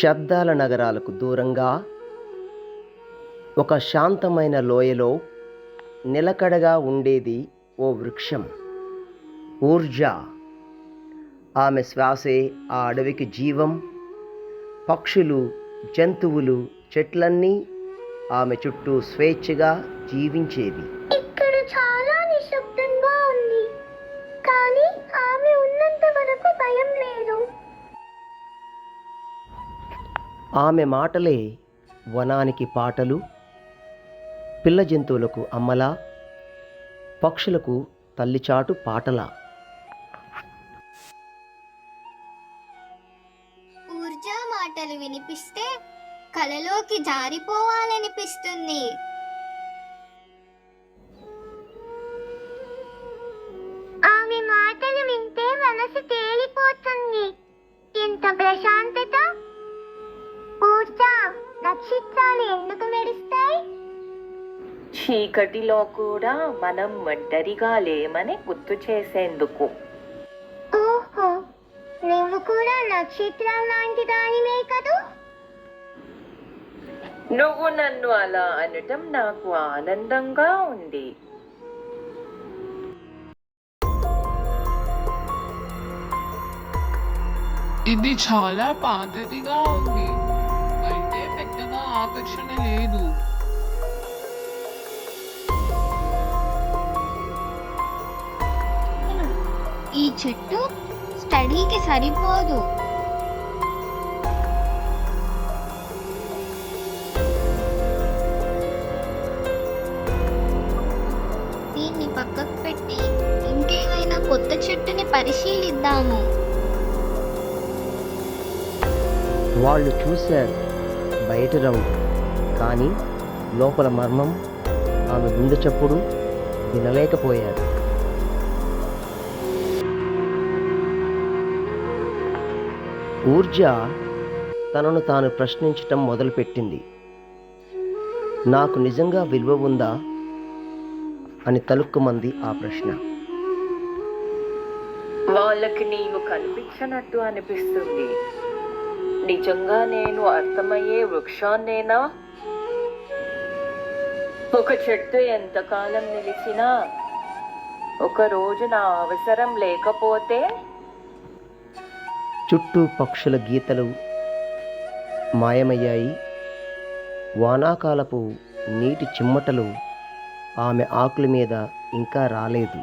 శబ్దాల నగరాలకు దూరంగా ఒక శాంతమైన లోయలో నిలకడగా ఉండేది ఓ వృక్షం. ఊర్జ. ఆమె శ్వాసే ఆ అడవికి జీవం. పక్షులు జంతువులు చెట్లన్నీ ఆమె చుట్టూ స్వేచ్ఛగా జీవించేవి. ఆమె మాటలే వనానికి పాటలు పిల్ల జంతువులకు అమ్మలా పక్షులకు తల్లిచాటు పాటలా. ఊర్జా మాటలు వినిపిస్తే కలలోకి జారిపోవాలనిపిస్తుంది. ఆమె మాటలు వింటే మనసు చీకటిలో కూడా మనం ఒంటరిగా లేమని గుర్తు చేసేందుకు. ఓహో నువ్వు కూడా నక్షత్రం లాంటి దానివే కదూ? నువ్వు నన్ను అలా అనటం నాకు ఆనందంగా ఉంది. ఇది చాలా పాతదిగా ఉంది. అయితే పెద్దగా ఆకర్షణ లేదు. ఈ చెట్టు స్టడీకి సరిపోదు. దీన్ని పక్కకు పెట్టి ఇంకేమైనా కొత్త చెట్టుని పరిశీలిద్దాము. వాళ్ళు చూశారు. బయట రంగు కానీ లోపల మర్మం ఆమె గుండె చప్పుడు వినలేకపోయారు. ఊర్జ తనను తాను ప్రశ్నించటం మొదలుపెట్టింది. నాకు నిజంగా విలువ ఉందా? అని తలుక్కుమంది ఆ ప్రశ్న. వాళ్ళకి నీవు కనిపించనట్టు అనిపిస్తుంది. నిజంగా నేను అర్థమయ్యే వృక్షాన్నేనా? ఒక చెట్టు ఎంతకాలం నిలిచినా ఒక రోజు నా అవసరం లేకపోతే చుట్టూ పక్షుల గీతలు మాయమయ్యాయి. వానాకాలపు నీటి చిమ్మటలు ఆమె ఆకుల మీద ఇంకా రాలేదు.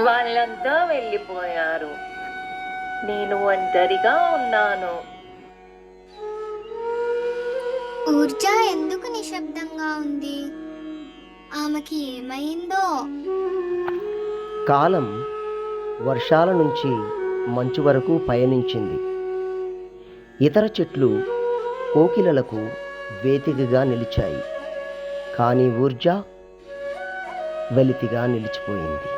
వాళ్ళంతా వెళ్ళిపోయారు. నేను ఒంటరిగా ఉన్నాను. ఊర్జా ఎందుకు నిశ్శబ్దంగా ఉంది? ఆమెకి ఏమైందో? కాలం వర్షాల నుంచి మంచు వరకు పయనించింది. ఇతర చెట్లు కోకిలలకు వేదికగా నిలిచాయి. కానీ ఊర్జ వెలితిగా నిలిచిపోయింది.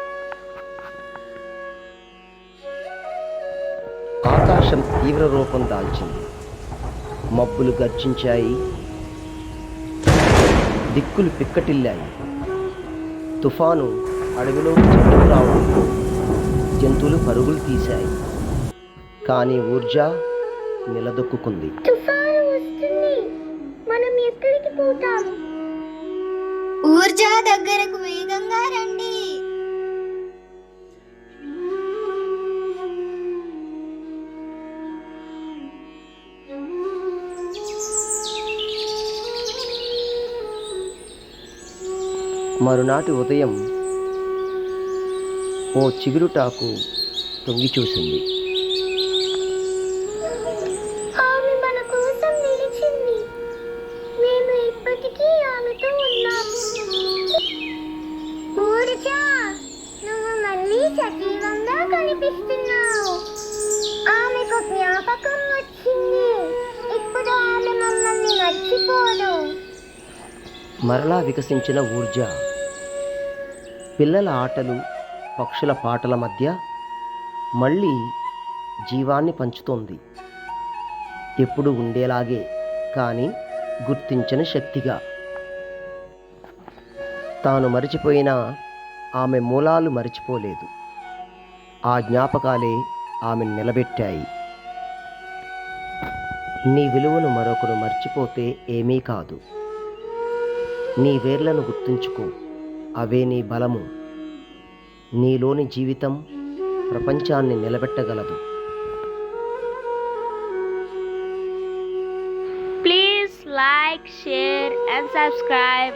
ఆకాశం తీవ్ర రూపం దాల్చింది. మబ్బులు గర్జించాయి. దిక్కులు పిక్కటిల్లాయి. తుఫాను అడవిలో చెట్టుకు రావడం జంతువులు పరుగులు తీశాయి. కానీ ఊర్జ నిలదొక్కుంది తుఫాను వస్తుంది. మనం ఎక్కడికి పోతాం? ఊర్జా దగ్గరకు వేగంగా రండి. మరునాటి ఉదయం ఓ చిగురుటాకు తొంగి చూసింది సజీవంగా కనిపిస్తున్నావు. ఆమెకు జ్ఞాపకం వచ్చింది. ఇప్పుడు ఆమె మమ్మల్ని మర్చిపోదు. మరలా వికసించిన ఊర్జ పిల్లల ఆటలు పక్షుల పాటల మధ్య మళ్ళీ జీవాన్ని పంచుతోంది. ఎప్పుడు ఉండేలాగే కానీ గుర్తించని శక్తిగా. తాను మరిచిపోయినా ఆమె మూలాలు మరిచిపోలేదు. ఆ జ్ఞాపకాలే ఆమె నిలబెట్టాయి. నీ విలువను మరొకరు మర్చిపోతే ఏమీ కాదు. నీ వేర్లను గుర్తుంచుకో. అవే నీ బలము. నీలోని జీవితం ప్రపంచాన్ని నిలబెట్టగలదు. Please like share and subscribe